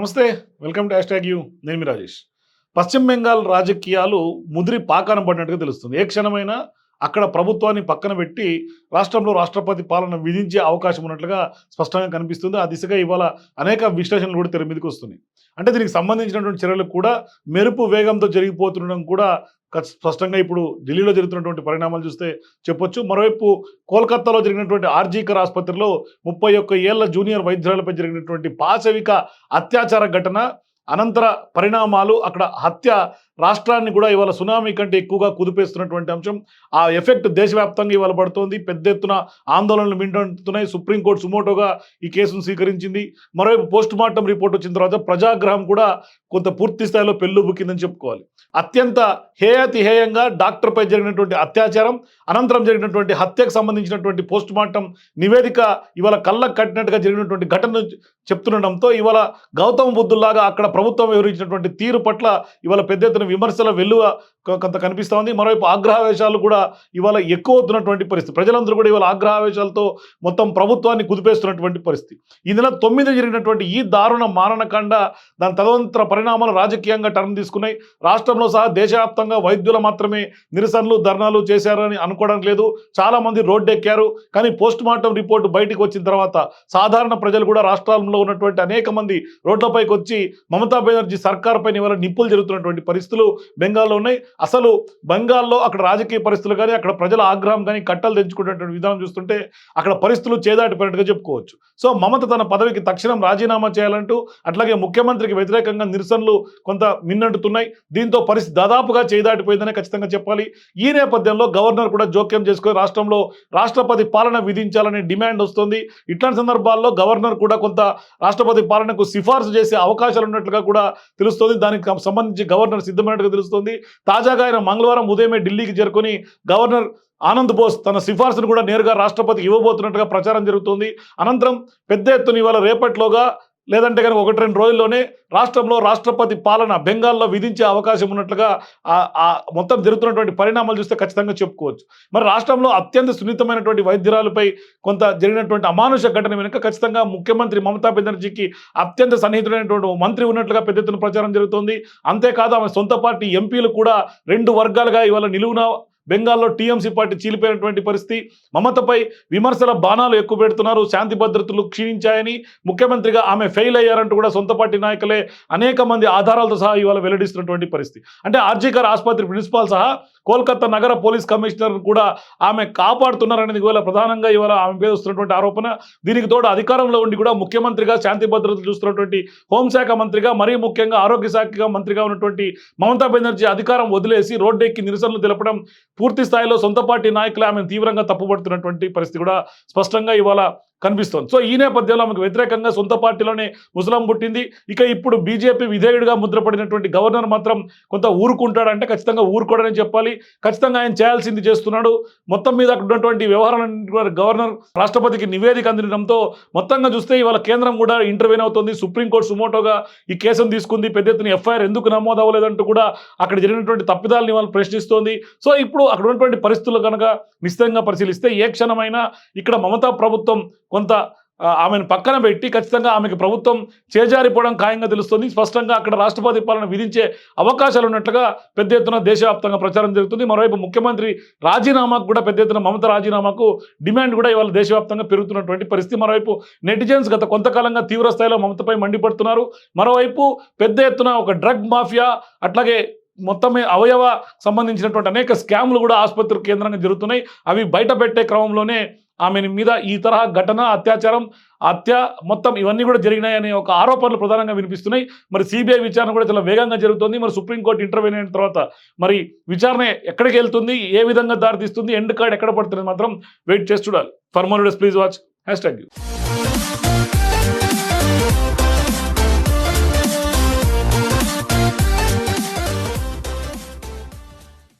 నమస్తే welcome to hashtag you. నేను మీ రాజేష్. పశ్చిమ బెంగాల్ రాజకీయాలు ముదిరి పాకాన పడినట్టుగా తెలుస్తుంది. ఏ క్షణమైనా అక్కడ ప్రభుత్వాన్ని పక్కన పెట్టి రాష్ట్రంలో రాష్ట్రపతి పాలన విధించే అవకాశం ఉన్నట్లుగా స్పష్టంగా కనిపిస్తుంది. ఆ దిశగా ఇవాళ అనేక విశ్లేషణలు కూడా తెర మీదకి వస్తున్నాయి. అంటే దీనికి సంబంధించినటువంటి చర్యలు కూడా మెరుపు వేగంతో జరిగిపోతుండడం కూడా స్పష్టంగా ఇప్పుడు ఢిల్లీలో జరుగుతున్నటువంటి పరిణామాలు చూస్తే చెప్పొచ్చు. మరోవైపు కోల్కతాలో జరిగినటువంటి ఆర్జీకర్ ఆసుపత్రిలో ముప్పై ఒక్క ఏళ్ళ జూనియర్ వైద్యురాలపై జరిగినటువంటి పాశవిక అత్యాచార ఘటన అనంతర పరిణామాలు అక్కడ హత్య రాష్ట్రాన్ని కూడా ఇవాళ సునామీ కంటే ఎక్కువగా కుదిపేస్తున్నటువంటి అంశం. ఆ ఎఫెక్ట్ దేశవ్యాప్తంగా ఇవాళ పడుతోంది. పెద్ద ఎత్తున ఆందోళనలు మింటున్నాయి సుప్రీంకోర్టు సుమోటోగా ఈ కేసును స్వీకరించింది. మరోవైపు పోస్ట్ మార్టం రిపోర్ట్ వచ్చిన తర్వాత ప్రజాగ్రహం కూడా కొంత పూర్తి స్థాయిలో పెళ్ళుబుకిందని చెప్పుకోవాలి. అత్యంత హేయతి హేయంగా డాక్టర్పై జరిగినటువంటి అత్యాచారం అనంతరం జరిగినటువంటి హత్యకు సంబంధించినటువంటి పోస్ట్ మార్టం నివేదిక ఇవాళ కళ్ళకు కట్టినట్టుగా జరిగినటువంటి ఘటన చెప్తుండడంతో ఇవాళ గౌతమ బుద్ధుల్లాగా అక్కడ ప్రభుత్వం వివరించినటువంటి తీరు పట్ల ఇవాళ పెద్ద ఎత్తున విమర్శల వెల్లువ కొంత కనిపిస్తూ ఉంది. మరోవైపు ఆగ్రహావేశాలు కూడా ఇవాళ ఎక్కువ అవుతున్నటువంటి పరిస్థితి. ప్రజలందరూ కూడా ఇవాళ ఆగ్రహావేశాలతో మొత్తం ప్రభుత్వాన్ని కుదిపేస్తున్నటువంటి పరిస్థితి. ఈ నెల తొమ్మిది జరిగినటువంటి ఈ దారుణ మారణకాండ దాని తదనంతర పరిణామాలు రాజకీయంగా టర్న్ తీసుకున్నాయి. రాష్ట్రంలో సహా దేశవ్యాప్తంగా వైద్యులు మాత్రమే నిరసనలు ధర్నాలు చేశారని అనుకోవడం లేదు. చాలా మంది రోడ్డెక్కారు. కానీ పోస్ట్ మార్టం రిపోర్టు బయటికి వచ్చిన తర్వాత సాధారణ ప్రజలు కూడా రాష్ట్రంలో ఉన్నటువంటి అనేక మంది రోడ్లపైకి వచ్చి మమతా బెనర్జీ సర్కార్ పైన ఇవాళ నిప్పులు జరుగుతున్నటువంటి పరిస్థితి. పరిస్థితులు బెంగాల్లో ఉన్నాయి. అసలు బెంగాల్లో అక్కడ రాజకీయ పరిస్థితులు కానీ అక్కడ ప్రజల ఆగ్రహం కానీ కట్టలు తెంచుకునేటువంటి విధానం చూస్తుంటే అక్కడ పరిస్థితులు చేదాటిపోయినట్టుగా చెప్పుకోవచ్చు. సో మమత తన పదవికి తక్షణం రాజీనామా చేయాలంటూ అట్లాగే ముఖ్యమంత్రికి వ్యతిరేకంగా నిరసనలు కొంత మిన్నంటుతున్నాయి. దీంతో పరిస్థితి దాదాపుగా చేదాటిపోయిందనే ఖచ్చితంగా చెప్పాలి. ఈ నేపథ్యంలో గవర్నర్ కూడా జోక్యం చేసుకుని రాష్ట్రంలో రాష్ట్రపతి పాలన విధించాలనే డిమాండ్ వస్తుంది. ఇట్లాంటి సందర్భాల్లో గవర్నర్ కూడా కొంత రాష్ట్రపతి పాలనకు సిఫార్సు చేసే అవకాశాలు ఉన్నట్లుగా కూడా తెలుస్తోంది. దానికి సంబంధించి గవర్నర్ సిద్ధమైనట్టుగా తెలుస్తోంది. తాజాగా ఆయన మంగళవారం ఉదయమే ఢిల్లీకి చేరుకొని గవర్నర్ ఆనంద్ బోస్ తన సిఫార్సును కూడా నేరుగా రాష్ట్రపతికి ఇవ్వబోతున్నట్టుగా ప్రచారం జరుగుతోంది. అనంతరం పెద్ద ఎత్తున ఇవాళ రేపట్లోగా లేదంటే కనుక ఒకటి రెండు రోజుల్లోనే రాష్ట్రంలో రాష్ట్రపతి పాలన బెంగాల్లో విధించే అవకాశం ఉన్నట్లుగా ఆ- మొత్తం జరుగుతున్నటువంటి పరిణామాలు చూస్తే ఖచ్చితంగా చెప్పుకోవచ్చు. మరి రాష్ట్రంలో అత్యంత సున్నితమైనటువంటి వైద్యురాలపై కొంత జరిగినటువంటి అమానుష ఘటన వెనుక ఖచ్చితంగా ముఖ్యమంత్రి మమతా బెనర్జీకి అత్యంత సన్నిహితుడైనటువంటి మంత్రి ఉన్నట్లుగా పెద్ద ఎత్తున ప్రచారం జరుగుతోంది. అంతేకాదు ఆమె సొంత పార్టీ ఎంపీలు కూడా రెండు వర్గాలుగా ఇవాళ నిలువున బెంగాల్లో టీఎంసీ పార్టీ చీలిపోయినటువంటి పరిస్థితి. మమతపై విమర్శల బాణాలు ఎక్కువ పెడుతున్నారు. శాంతి భద్రతలు క్షీణించాయని ముఖ్యమంత్రిగా ఆమె ఫెయిల్ అయ్యారంటూ కూడా సొంత పార్టీ నాయకులే అనేక మంది ఆధారాలతో సహా ఇవాళ వెల్లడిస్తున్నటువంటి పరిస్థితి. అంటే ఆర్జీకర్ ఆసుపత్రి ప్రిన్సిపాల్ సహా కోల్కతా నగర పోలీస్ కమిషనర్ కూడా ఆమె కాపాడుతున్నారనేది ఇవాళ ప్రధానంగా ఇవాళ ఆమె మీద వస్తున్నటువంటి ఆరోపణ. దీనికి తోడు అధికారంలో ఉండి కూడా ముఖ్యమంత్రిగా శాంతి భద్రతలు చూస్తున్నటువంటి హోంశాఖ మంత్రిగా మరీ ముఖ్యంగా ఆరోగ్య శాఖ మంత్రిగా ఉన్నటువంటి మమతా బెనర్జీ అధికారం వదిలేసి రోడ్డెక్కి నిరసనలు తెలపడం పూర్తి స్థాయిలో సొంత పార్టీ నాయకులు ఆమెను తీవ్రంగా తప్పుపడుతున్నటువంటి పరిస్థితి కూడా స్పష్టంగా ఇవాళ కనిపిస్తోంది. సో ఈ నేపథ్యంలో ఆమెకు వ్యతిరేకంగా సొంత పార్టీలోనే ముసలం పుట్టింది. ఇక ఇప్పుడు బీజేపీ విధేయుడిగా ముద్రపడినటువంటి గవర్నర్ మాత్రం కొంత ఊరుకుంటాడంటే ఖచ్చితంగా ఊరుకోడని చెప్పాలి. ఖచ్చితంగా ఆయన చేయాల్సింది చేస్తున్నాడు. మొత్తం మీద అక్కడ ఉన్నటువంటి వ్యవహారాలన్నింటి గవర్నర్ రాష్ట్రపతికి నివేదిక అందడంతో మొత్తంగా చూస్తే ఇవాళ కేంద్రం కూడా ఇంటర్వ్యూన్ అవుతుంది. సుప్రీంకోర్టు సుమోటోగా ఈ కేసును తీసుకుంది. పెద్ద ఎత్తున ఎఫ్ఐఆర్ ఎందుకు నమోదు అవ్వలేదంటూ కూడా అక్కడ జరిగినటువంటి తప్పిదాలని వాళ్ళు ప్రశ్నిస్తోంది. సో ఇప్పుడు అక్కడ ఉన్నటువంటి పరిస్థితులు కనుక నిశ్చితంగా పరిశీలిస్తే ఏ క్షణమైనా ఇక్కడ మమతా ప్రభుత్వం కొంత ఆమెను పక్కన పెట్టి ఖచ్చితంగా ఆమెకు ప్రభుత్వం చేజారిపోవడం ఖాయంగా తెలుస్తుంది. స్పష్టంగా అక్కడ రాష్ట్రపతి పాలన విధించే అవకాశాలు ఉన్నట్లుగా పెద్ద ఎత్తున దేశవ్యాప్తంగా ప్రచారం జరుగుతుంది. మరోవైపు ముఖ్యమంత్రి రాజీనామాకు కూడా పెద్ద ఎత్తున మమత రాజీనామాకు డిమాండ్ కూడా ఇవాళ దేశవ్యాప్తంగా పెరుగుతున్నటువంటి పరిస్థితి. మరోవైపు నెటిజన్స్ గత కొంతకాలంగా తీవ్ర స్థాయిలో మమతపై మండిపడుతున్నారు. మరోవైపు పెద్ద ఎత్తున ఒక డ్రగ్ మాఫియా అట్లాగే మొత్తం అవయవ సంబంధించినటువంటి అనేక స్కామ్లు కూడా ఆసుపత్రి కేంద్రంగా జరుగుతున్నాయి. అవి బయట పెట్టే క్రమంలోనే ఆమె మీద ఈ తరహా ఘటన అత్యాచారం అత్య మొత్తం ఇవన్నీ కూడా జరిగినాయనే ఒక ఆరోపణలు ప్రధానంగా వినిపిస్తున్నాయి. మరి సిబిఐ విచారణ కూడా చాలా వేగంగా జరుగుతుంది. మరి సుప్రీంకోర్టు ఇంటర్వ్యూ అయిన తర్వాత మరి విచారణ ఎక్కడికి వెళ్తుంది? ఏ విధంగా దారితీస్తుంది? ఎండ్ కార్డ్ ఎక్కడ పడుతుంది మాత్రం వెయిట్ చేసి చూడాలి. For please watch hashtag